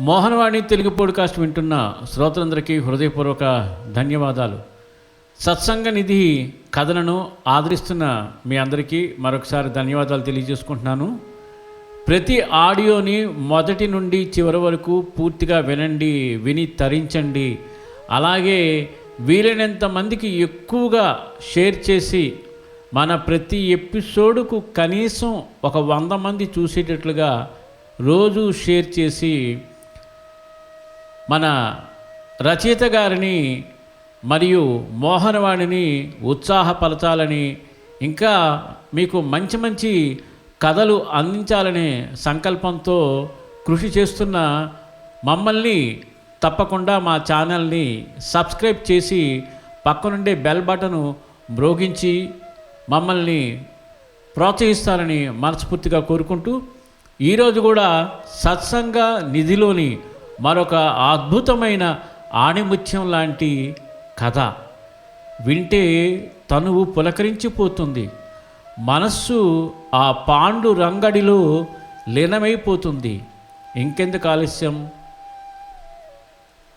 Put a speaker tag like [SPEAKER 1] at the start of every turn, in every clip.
[SPEAKER 1] Mohanavani Telugu podcast వింటున్న శ్రోతలందరికీ హృదయపూర్వక ధన్యవాదాలు. సత్సంగ నిధి కథలను ఆదరిస్తున్న మీ అందరికీ మరొకసారి ధన్యవాదాలు తెలియజేసుకుంటున్నాను. ప్రతి ఆడియోని మొదటి నుండి చివరి వరకు పూర్తిగా వినండి విని తరించండి. అలాగే వీలైనంత మందికి ఎక్కువగా షేర్ చేసి మన ప్రతి ఎపిసోడుకు కనీసం ఒక వంద మంది చూసేటట్లుగా రోజు షేర్ చేసి మన రచయిత గారిని మరియు మోహనవాణిని ఉత్సాహపరచాలని ఇంకా మీకు మంచి మంచి కథలు అందించాలనే సంకల్పంతో కృషి చేస్తున్న మమ్మల్ని తప్పకుండా మా ఛానల్ని సబ్స్క్రైబ్ చేసి పక్కనుండే బెల్ బటను మ్రోగించి మమ్మల్ని ప్రోత్సహిస్తారని మనస్ఫూర్తిగా కోరుకుంటూ ఈరోజు కూడా సత్సంగ నిధిలోని మరొక అద్భుతమైన ఆణిముత్యం లాంటి కథ. వింటే తనువు పులకరించిపోతుంది. మనస్సు ఆ పాండు రంగడిలో లీనమైపోతుంది. ఇంకెందుకు ఆలస్యం?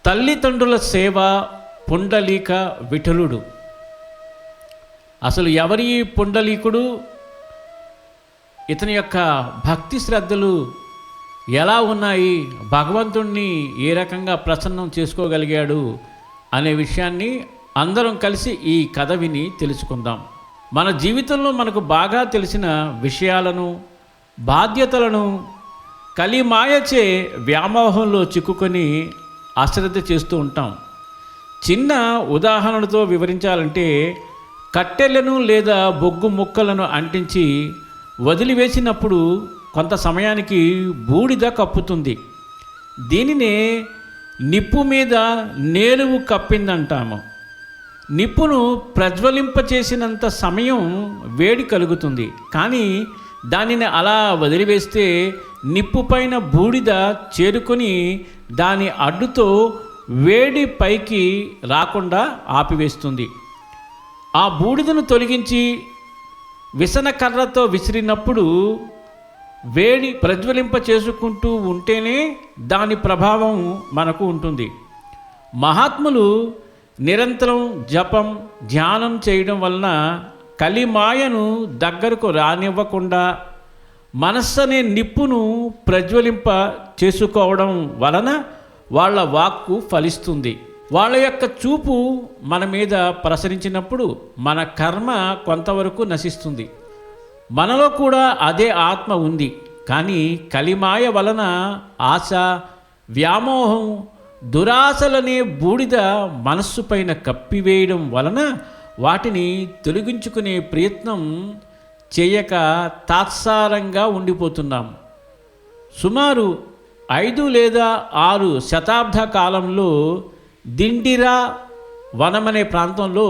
[SPEAKER 1] తల్లిదండ్రుల సేవ పుండలీక విఠలుడు. అసలు ఎవరి పుండలీకుడు? ఇతని యొక్క భక్తి శ్రద్ధలు ఎలా ఉన్నాయి? భగవంతుణ్ణి ఏ రకంగా ప్రసన్నం చేసుకోగలిగాడు? అనే విషయాన్ని అందరం కలిసి ఈ కథ విని తెలుసుకుందాం. మన జీవితంలో మనకు బాగా తెలిసిన విషయాలను బాధ్యతలను కలిమాయచే వ్యామోహంలో చిక్కుకొని అశ్రద్ధ చేస్తూ ఉంటాం. చిన్న ఉదాహరణతో వివరించాలంటే కట్టెలను లేదా బొగ్గు ముక్కలను అంటించి వదిలివేసినప్పుడు కొంత సమయానికి బూడిద కప్పుతుంది. దీనినే నిప్పు మీద నేరువు కప్పిందంటాము. నిప్పును ప్రజ్వలింపచేసినంత సమయం వేడి కలుగుతుంది. కానీ దానిని అలా వదిలివేస్తే నిప్పు పైన బూడిద చేరుకొని దాని అడ్డుతో వేడి పైకి రాకుండా ఆపివేస్తుంది. ఆ బూడిదను తొలగించి విసన కర్రతో విసిరినప్పుడు వేడి ప్రజ్వలింప చేసుకుంటూ ఉంటేనే దాని ప్రభావం మనకు ఉంటుంది. మహాత్ములు నిరంతరం జపం ధ్యానం చేయడం వలన కలిమాయను దగ్గరకు రానివ్వకుండా మనస్సు అనే నిప్పును ప్రజ్వలింప చేసుకోవడం వలన వాళ్ళ వాక్కు ఫలిస్తుంది. వాళ్ళ యొక్క చూపు మన మీద ప్రసరించినప్పుడు మన కర్మ కొంతవరకు నశిస్తుంది. మనలో కూడా అదే ఆత్మ ఉంది. కానీ కలిమాయ వలన ఆశ వ్యామోహం దురాశలనే బూడిద మనస్సు పైన కప్పివేయడం వలన వాటిని తొలగించుకునే ప్రయత్నం చేయక తాత్సారంగా ఉండిపోతున్నాం. సుమారు ఐదు లేదా ఆరు శతాబ్ద కాలంలో దిండిరా వనమనే ప్రాంతంలో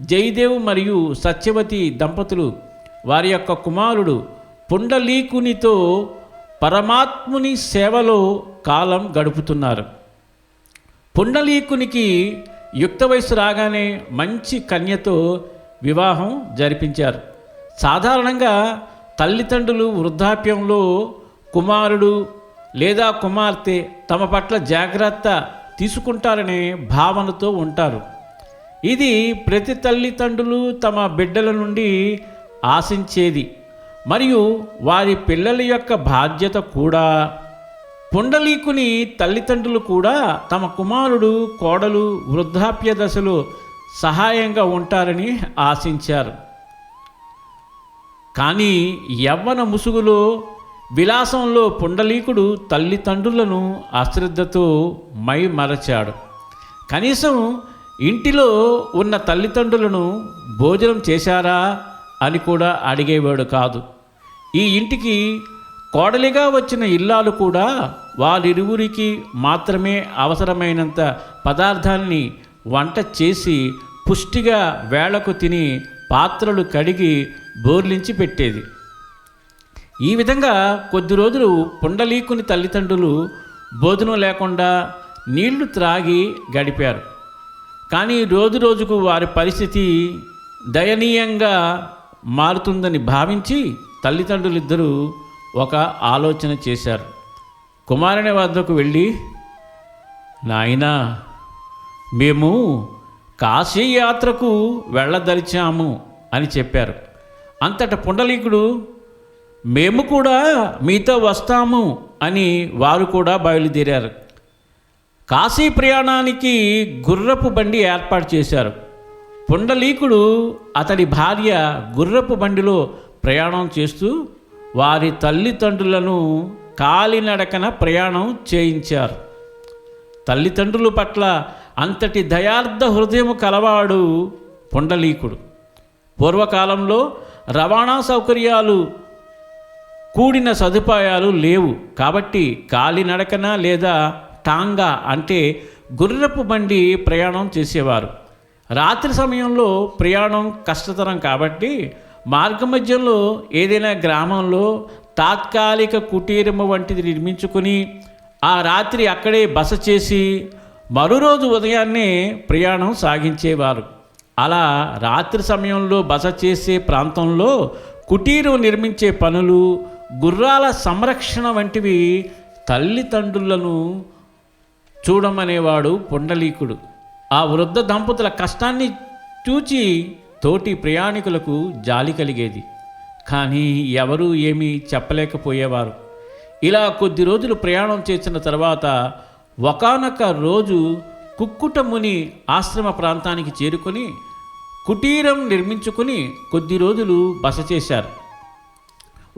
[SPEAKER 1] జయదేవ్ మరియు సత్యవతి దంపతులు వారి యొక్క కుమారుడు పుండలీకునితో పరమాత్ముని సేవలో కాలం గడుపుతున్నారు. పుండలీకునికి యుక్త వయసు రాగానే మంచి కన్యతో వివాహం జరిపించారు. సాధారణంగా తల్లిదండ్రులు వృద్ధాప్యంలో కుమారుడు లేదా కుమార్తె తమ పట్ల జాగ్రత్త తీసుకుంటారనే భావనతో ఉంటారు. ఇది ప్రతి తల్లిదండ్రులు తమ బిడ్డల నుండి ఆశించేది. మరియు వారి పిల్లల యొక్క బాధ్యత కూడా పుండలీకుని తల్లిదండ్రులు కూడా తమ కుమారుడు కోడలు వృద్ధాప్య దశలో సహాయంగా ఉంటారని ఆశించారు. కానీ యవ్వన ముసుగులో విలాసంలో పుండలీకుడు తల్లిదండ్రులను అశ్రద్ధతో మై మరచాడు కనీసం ఇంటిలో ఉన్న తల్లిదండ్రులను భోజనం చేశారా? అని కూడా అడిగేవాడు కాదు. ఈ ఇంటికి కోడలిగా వచ్చిన ఇల్లాలు కూడా వారిరువురికి మాత్రమే అవసరమైనంత పదార్థాన్ని వంట చేసి పుష్టిగా వేళకు తిని పాత్రలు కడిగి బోర్లించి పెట్టేది. ఈ విధంగా కొద్ది రోజులు పుండలీకుని తల్లిదండ్రులు భోజనం లేకుండా నీళ్ళు త్రాగి గడిపారు. కానీ రోజు రోజుకు వారి పరిస్థితి దయనీయంగా మారుతుందని భావించి తల్లిదండ్రులిద్దరూ ఒక ఆలోచన చేశారు. కుమారుని వద్దకు వెళ్ళి నాయనా మేము కాశీ యాత్రకు వెళ్ళదలిచాము అని చెప్పారు. అంతట పుండలీకుడు మేము కూడా మీతో వస్తాము అని వారు కూడా బయలుదేరారు. కాశీ ప్రయాణానికి గుర్రపు బండి ఏర్పాటు చేశారు. పుండలీకుడు అతడి భార్య గుర్రపు బండిలో ప్రయాణం చేస్తూ వారి తల్లిదండ్రులను కాలినడకన ప్రయాణం చేయించారు. తల్లిదండ్రుల పట్ల అంతటి దయార్థ హృదయం కలవాడు పుండలీకుడు. పూర్వకాలంలో రవాణా సౌకర్యాలు కూడిన సదుపాయాలు లేవు. కాబట్టి కాలినడకన లేదా టాంగా అంటే గుర్రపు బండి ప్రయాణం చేసేవారు. రాత్రి సమయంలో ప్రయాణం కష్టతరం కాబట్టి మార్గమధ్యంలో ఏదైనా గ్రామంలో తాత్కాలిక కుటీరము వంటిది నిర్మించుకుని ఆ రాత్రి అక్కడే బస చేసి మరురోజు ఉదయాన్నే ప్రయాణం సాగించేవారు. అలా రాత్రి సమయంలో బస చేసే ప్రాంతంలో కుటీరం నిర్మించే పనులు గుర్రాల సంరక్షణ వంటివి తల్లిదండ్రులను చూడమనేవాడు పుండలీకుడు. ఆ వృద్ధ దంపతుల కష్టాన్ని చూచి తోటి ప్రయాణికులకు జాలి కలిగేది. కానీ ఎవరూ ఏమీ చెప్పలేకపోయేవారు. ఇలా కొద్ది రోజులు ప్రయాణం చేసిన తర్వాత ఒకానొక రోజు కుక్కుట ముని ఆశ్రమ ప్రాంతానికి చేరుకొని కుటీరం నిర్మించుకుని కొద్ది రోజులు బస చేశారు.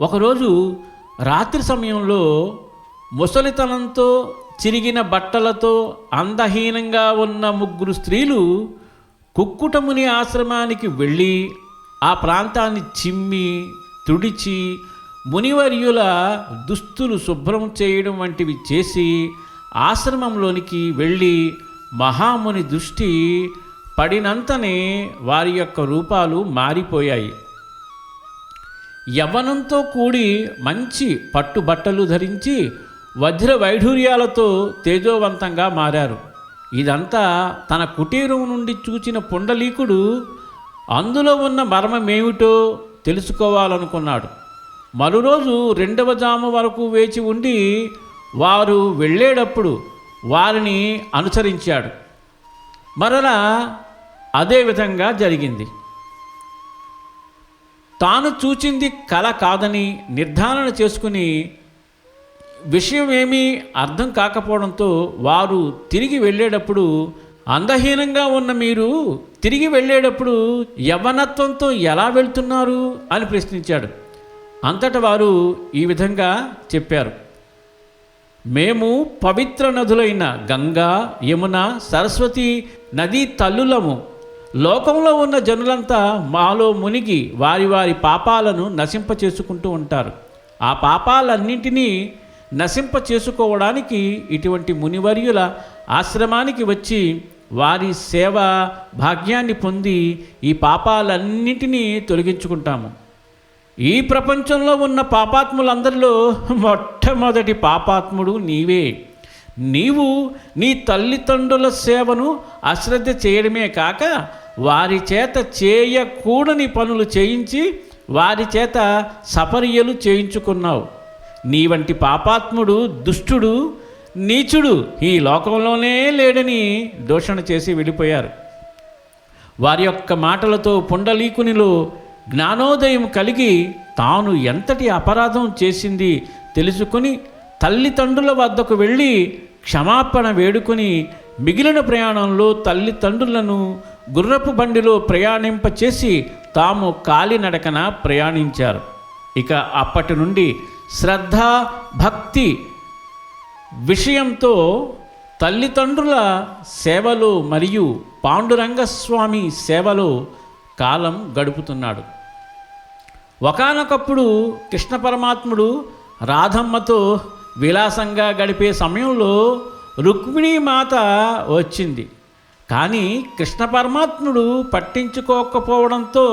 [SPEAKER 1] ఒకరోజు రాత్రి సమయంలో ముసలితనంతో చిరిగిన బట్టలతో అందహీనంగా ఉన్న ముగ్గురు స్త్రీలు కుక్కుటముని ఆశ్రమానికి వెళ్ళి ఆ ప్రాంతాన్ని చిమ్మి తుడిచి మునివర్యుల దుస్తులు శుభ్రం చేయడం వంటివి చేసి ఆశ్రమంలోనికి వెళ్ళి మహాముని దృష్టి పడినంతనే వారి యొక్క రూపాలు మారిపోయాయి. యవ్వనంతో కూడి మంచి పట్టుబట్టలు ధరించి వజ్ర వైఢూర్యాలతో తేజోవంతంగా మారారు. ఇదంతా తన కుటీరం నుండి చూచిన పుండలీకుడు అందులో ఉన్న మర్మమేమిటో తెలుసుకోవాలనుకున్నాడు. మరురోజు రెండవ జాము వరకు వేచి ఉండి వారు వెళ్ళేటప్పుడు వారిని అనుసరించాడు. మరలా అదే విధంగా జరిగింది. తాను చూచింది కల కాదని నిర్ధారణ చేసుకుని విషయం ఏమీ అర్థం కాకపోవడంతో వారు తిరిగి వెళ్ళేటప్పుడు అందహీనంగా ఉన్న మీరు తిరిగి వెళ్ళేటప్పుడు యవనత్వంతో ఎలా వెళ్తున్నారు అని ప్రశ్నించాడు. అంతట వారు ఈ విధంగా చెప్పారు. మేము పవిత్ర నదులైన గంగా యమున సరస్వతి నదీ తల్లులము. లోకంలో ఉన్న జనులంతా మాలో మునిగి వారి వారి పాపాలను నశింప చేసుకుంటూ ఉంటారు. ఆ పాపాలన్నింటినీ నశింప చేసుకోవడానికి ఇటువంటి మునివర్యుల ఆశ్రమానికి వచ్చి వారి సేవ భాగ్యాన్ని పొంది ఈ పాపాలన్నింటినీ తొలగించుకుంటాము. ఈ ప్రపంచంలో ఉన్న పాపాత్ములందరిలో మొట్టమొదటి పాపాత్ముడు నీవే. నీవు నీ తల్లిదండ్రుల సేవను అశ్రద్ధ చేయడమే కాక వారి చేత చేయకూడని పనులు చేయించి వారి చేత సపర్యలు చేయించుకున్నావు. నీ వంటి పాపాత్ముడు దుష్టుడు నీచుడు ఈ లోకంలోనే లేడని దూషణ చేసి వెళ్ళిపోయారు వారి యొక్క మాటలతో పుండలీకునిలో జ్ఞానోదయం కలిగి తాను ఎంతటి అపరాధం చేసింది తెలుసుకుని తల్లిదండ్రుల వద్దకు వెళ్ళి క్షమాపణ వేడుకొని మిగిలిన ప్రయాణంలో తల్లిదండ్రులను గుర్రపు బండిలో ప్రయాణింపచేసి తాము కాలినడకన ప్రయాణించారు. ఇక అప్పటి నుండి శ్రద్ధ భక్తి విషయంతో తల్లిదండ్రుల సేవలో మరియు పాండురంగస్వామి సేవలో కాలం గడుపుతున్నాడు. ఒకానొకప్పుడు కృష్ణ పరమాత్ముడు రాధమ్మతో విలాసంగా గడిపే సమయంలో రుక్మిణీ మాత వచ్చింది. కానీ కృష్ణ పరమాత్ముడు పట్టించుకోకపోవడంతో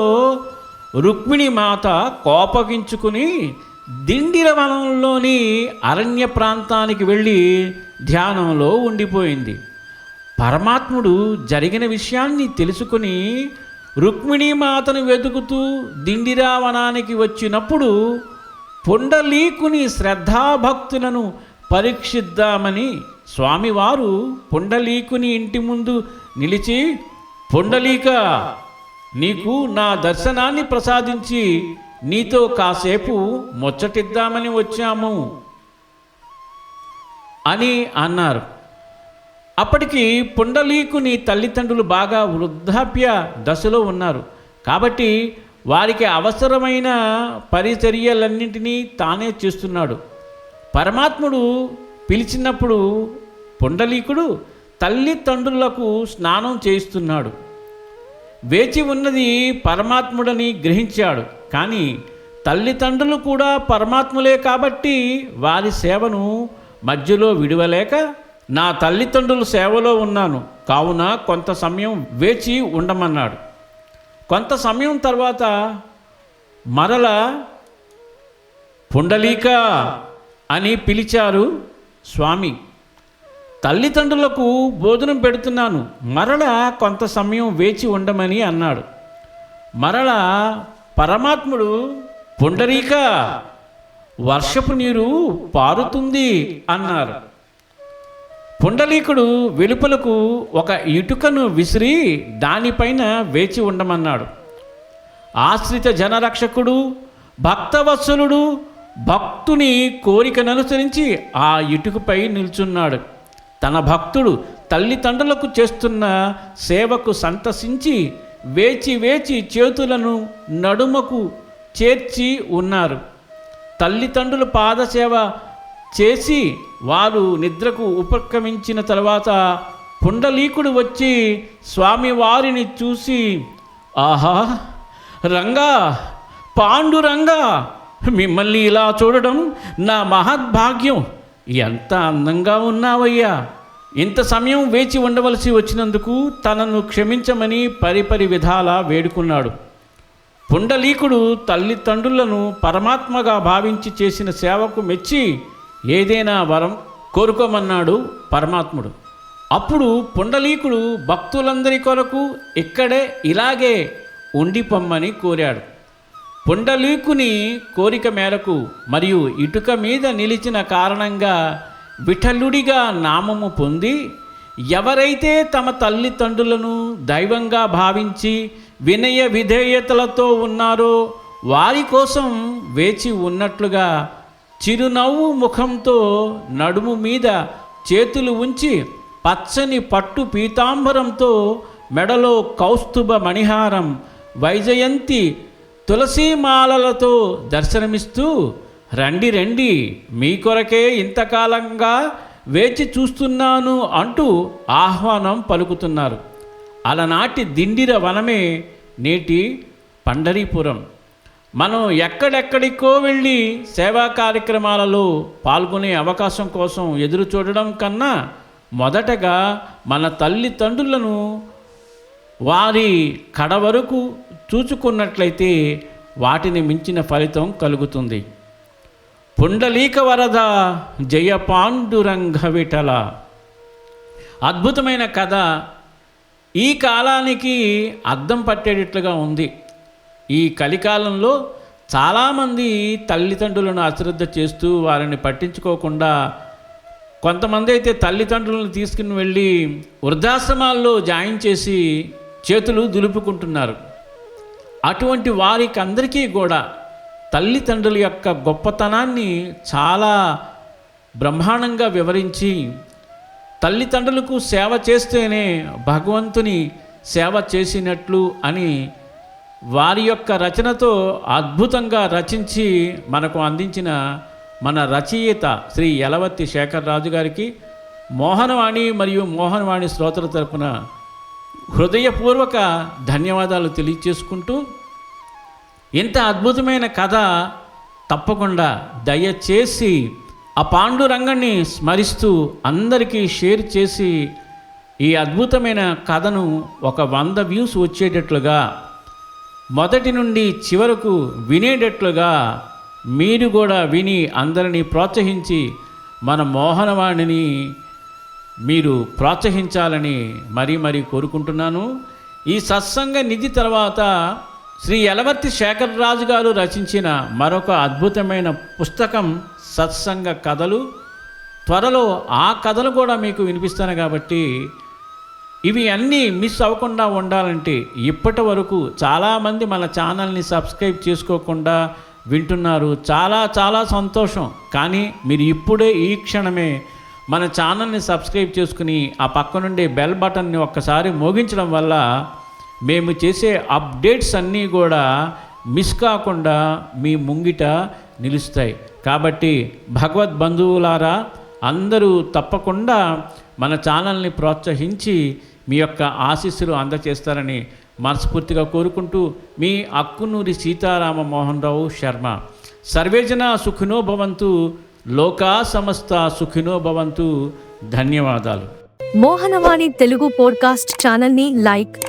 [SPEAKER 1] రుక్మిణి మాత కోపగించుకుని దిండిరవనంలోని అరణ్య ప్రాంతానికి వెళ్ళి ధ్యానంలో ఉండిపోయింది. పరమాత్ముడు జరిగిన విషయాన్ని తెలుసుకుని రుక్మిణీమాతను వెతుకుతూ దిండిరావనానికి వచ్చినప్పుడు పుండలీకుని శ్రద్ధాభక్తులను పరీక్షిద్దామని స్వామివారు పుండలీకుని ఇంటి ముందు నిలిచి పుండలీక నీకు నా దర్శనాన్ని ప్రసాదించి నీతో కాసేపు ముచ్చటిద్దామని వచ్చాము అని అన్నారు. అప్పటికి పుండలీకుని తల్లిదండ్రులు బాగా వృద్ధాప్య దశలో ఉన్నారు. కాబట్టి వారికి అవసరమైన పరిచర్యలన్నింటినీ తానే చేస్తున్నాడు. పరమాత్ముడు పిలిచినప్పుడు పుండలీకుడు తల్లిదండ్రులకు స్నానం చేయిస్తున్నాడు. వేచి ఉన్నది పరమాత్ముడని గ్రహించాడు. కానీ తల్లిదండ్రులు కూడా పరమాత్ములే కాబట్టి వారి సేవను మధ్యలో విడవలేక నా తల్లిదండ్రుల సేవలో ఉన్నాను. కావున కొంత సమయం వేచి ఉండమన్నాడు. కొంత సమయం తర్వాత మరల పుండలీక అని పిలిచారు స్వామి. తల్లిదండ్రులకు భోజనం పెడుతున్నాను. మరల కొంత సమయం వేచి ఉండమని అన్నాడు. మరల పరమాత్ముడు పుండరీక వర్షపు నీరు పారుతుంది అన్నారు. పుండలీకుడు వెలుపలకు ఒక ఇటుకను విసిరి దానిపైన వేచి ఉండమన్నాడు. ఆశ్రిత జనరక్షకుడు భక్తవత్సలుడు భక్తుని కోరికననుసరించి ఆ ఇటుకపై నిల్చున్నాడు. తన భక్తుడు తల్లిదండ్రులకు చేస్తున్న సేవకు సంతసించి వేచి వేచి చేతులను నడుమకు చేర్చి ఉన్నారు. తల్లిదండ్రులు పాదసేవ చేసి వారు నిద్రకు ఉపక్రమించిన తర్వాత పుండలీకుడు వచ్చి స్వామివారిని చూసి ఆహా రంగా పాండురంగా మిమ్మల్ని ఇలా చూడడం నా మహద్భాగ్యం. ఎంత అందంగా ఉన్నావయ్యా. ఇంత సమయం వేచి ఉండవలసి వచ్చినందుకు తనను క్షమించమని పరిపరి విధాలా వేడుకున్నాడు. పుండలీకుడు తల్లిదండ్రులను పరమాత్మగా భావించి చేసిన సేవకు మెచ్చి ఏదైనా వరం కోరుకోమన్నాడు పరమాత్ముడు. అప్పుడు పుండలీకుడు భక్తులందరి కొరకు ఇక్కడే ఇలాగే ఉండిపొమ్మని కోరాడు. పుండలీకుని కోరిక మేరకు మరియు ఇటుక మీద నిలిచిన కారణంగా విఠలుడిగా నామము పొంది ఎవరైతే తమ తల్లిదండ్రులను దైవంగా భావించి వినయ విధేయతలతో ఉన్నారో వారి కోసం వేచి ఉన్నట్లుగా చిరునవ్వు ముఖంతో నడుము మీద చేతులు ఉంచి పచ్చని పట్టు పీతాంబరంతో మెడలో కౌస్తుభ మణిహారం వైజయంతి తులసీమాలలతో దర్శనమిస్తూ రండి రండి. మీ కొరకే ఇంతకాలంగా వేచి చూస్తున్నాను అంటూ ఆహ్వానం పలుకుతున్నారు. అలనాటి దిండిర వనమే నేటి పండరీపురం. మనం ఎక్కడెక్కడికో వెళ్ళి సేవా కార్యక్రమాలలో పాల్గొనే అవకాశం కోసం ఎదురు చూడడం కన్నా మొదటగా మన తల్లిదండ్రులను వారి కడ వరకు చూచుకున్నట్లయితే వాటిని మించిన ఫలితం కలుగుతుంది. పుండలీక వరద జయ పాండురంగ విఠల అద్భుతమైన కథ. ఈ కాలానికి అద్దం పట్టేటట్లుగా ఉంది. ఈ కలికాలంలో చాలామంది తల్లిదండ్రులను అశ్రద్ధ చేస్తూ వారిని పట్టించుకోకుండా కొంతమంది అయితే తల్లిదండ్రులను తీసుకుని వెళ్ళి వృద్ధాశ్రమాల్లో జాయిన్ చేసి చేతులు దులుపుకుంటున్నారు. అటువంటి వారికి అందరికీ కూడా తల్లిదండ్రుల యొక్క గొప్పతనాన్ని చాలా బ్రహ్మాండంగా వివరించి తల్లిదండ్రులకు సేవ చేస్తేనే భగవంతుని సేవ చేసినట్లు అని వారి యొక్క రచనతో అద్భుతంగా రచించి మనకు అందించిన మన రచయిత శ్రీ యలవత్తి శేఖర్ రాజు గారికి మోహనవాణి మరియు మోహనవాణి శ్రోతల తరపున హృదయపూర్వక ధన్యవాదాలు తెలియచేసుకుంటూ ఇంత అద్భుతమైన కథ తప్పకుండా దయచేసి ఆ పాండురంగాన్ని స్మరిస్తూ అందరికీ షేర్ చేసి ఈ అద్భుతమైన కథను ఒక వంద వ్యూస్ వచ్చేటట్లుగా మొదటి నుండి చివరకు వినేటట్లుగా మీరు కూడా విని అందరినీ ప్రోత్సహించి మన మోహనవాణిని మీరు ప్రోత్సహించాలని మరీ మరీ కోరుకుంటున్నాను. ఈ సత్సంగ నిధి తర్వాత శ్రీ యలవర్తి శేఖర్ రాజు గారు రచించిన మరొక అద్భుతమైన పుస్తకం సత్సంగ కథలు. త్వరలో ఆ కథలు కూడా మీకు వినిపిస్తాను కాబట్టి ఇవి అన్నీ మిస్ అవ్వకుండా ఉండాలంటే ఇప్పటి వరకు చాలామంది మన ఛానల్ని సబ్స్క్రైబ్ చేసుకోకుండా వింటున్నారు. చాలా చాలా సంతోషం. కానీ మీరు ఇప్పుడే ఈ క్షణమే మన ఛానల్ని సబ్స్క్రైబ్ చేసుకుని ఆ పక్క నుండి బెల్ బటన్ని ఒక్కసారి మోగించడం వల్ల మేము చేసే అప్డేట్స్ అన్నీ కూడా మిస్ కాకుండా మీ ముంగిట నిలుస్తాయి. కాబట్టి భగవద్ బంధువులారా అందరూ తప్పకుండా మన ఛానల్ని ప్రోత్సహించి మీ యొక్క ఆశీస్సులు అందచేస్తారని మనస్ఫూర్తిగా కోరుకుంటూ మీ అక్కునూరి సీతారామ మోహన్ రావు శర్మ. సర్వేజన సుఖినో భవంతు లోకా సమస్త సుఖినో భవంతు. ధన్యవాదాలు.
[SPEAKER 2] మోహనవాణి తెలుగు పోడ్కాస్ట్ ఛానల్ని లైక్